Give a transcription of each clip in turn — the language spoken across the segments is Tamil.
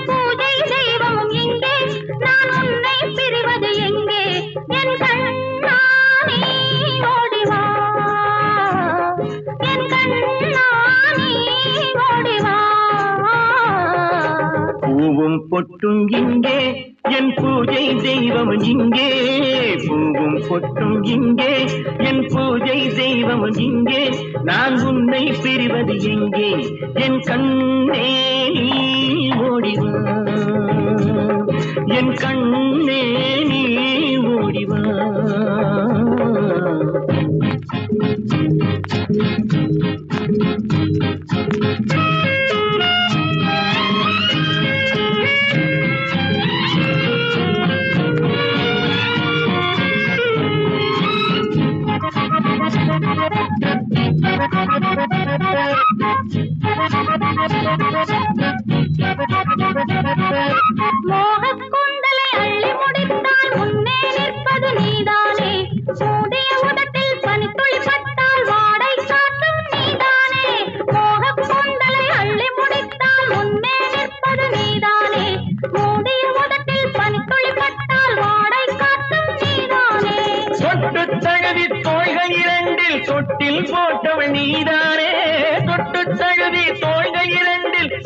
பூஜை தெய்வமும் இங்கே நான் உன்னை பிரிவது எங்கே? என் கண்ணா நீ என் கண்ணா நீ பூவும் பொட்டும் இங்கே. என் பூஜை தெய்வம் இங்கே. பூவும் பொட்டும் இங்கே. என் பூஜை தெய்வம் இங்கே. நான் உன்னை பிரிவது எங்கே? என் கண்ணே நீ. ஓடிவா என் கண்ணே நீ ஓடிவா Thank you. கூந்தலை அள்ளி முடித்தால் முன்னே நிற்பது நீதானே. மூடிய உதட்டில் பனித்துளி பட்டால் வாடை காட்டும் நீதானே. அள்ளி முடித்தால் முன்னே நிற்பது நீதானே. மூடிய உதட்டில் பனித்துளி பட்டால் வாடை காட்டும் நீதானே. தோள்கள் இரண்டில் தொட்டில் போட்டவள் நீதானே. தொட்டு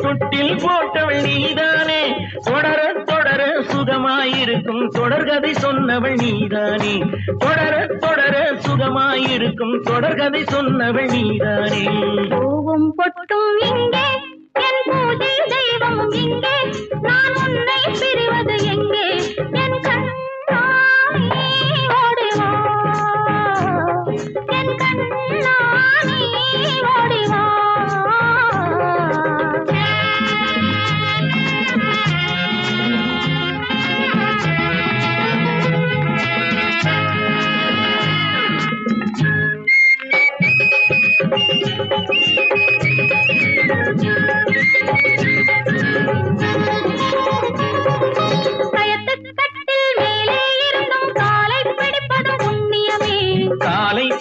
தொட்டில் போட்டவள் நீதானே? தொடர தொடர சுகமாயிருக்கும். தொடர்கதை சொன்னவள் நீதானே? தொடர தொடர சுகமாயிருக்கும். தொடர்கதை சொன்னவள் நீதானே? பூவும் பொட்டும் இங்கே என் பூஜை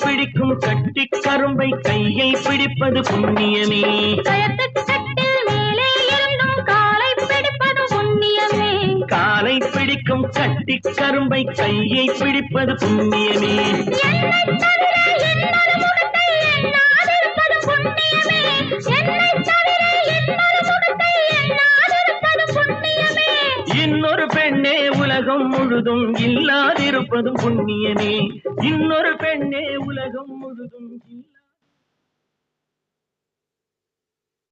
பிடிக்கும் கட்டி கரும்பை கையை பிடிப்பது புண்ணியமே. கயத்துக் கட்டில் மேலே இருந்தும். காலை பிடிப்பது புண்ணியமே. காலை பிடிக்கும் கட்டி கரும்பை கையை பிடிப்பது புண்ணியமே. இன்னொரு பெண்ணே உலகம் முழுதும் இல்லாதிருப்பதும் புண்ணியமே. இன்னொரு பெண்ணே உலகம் முழுதும் இல்லா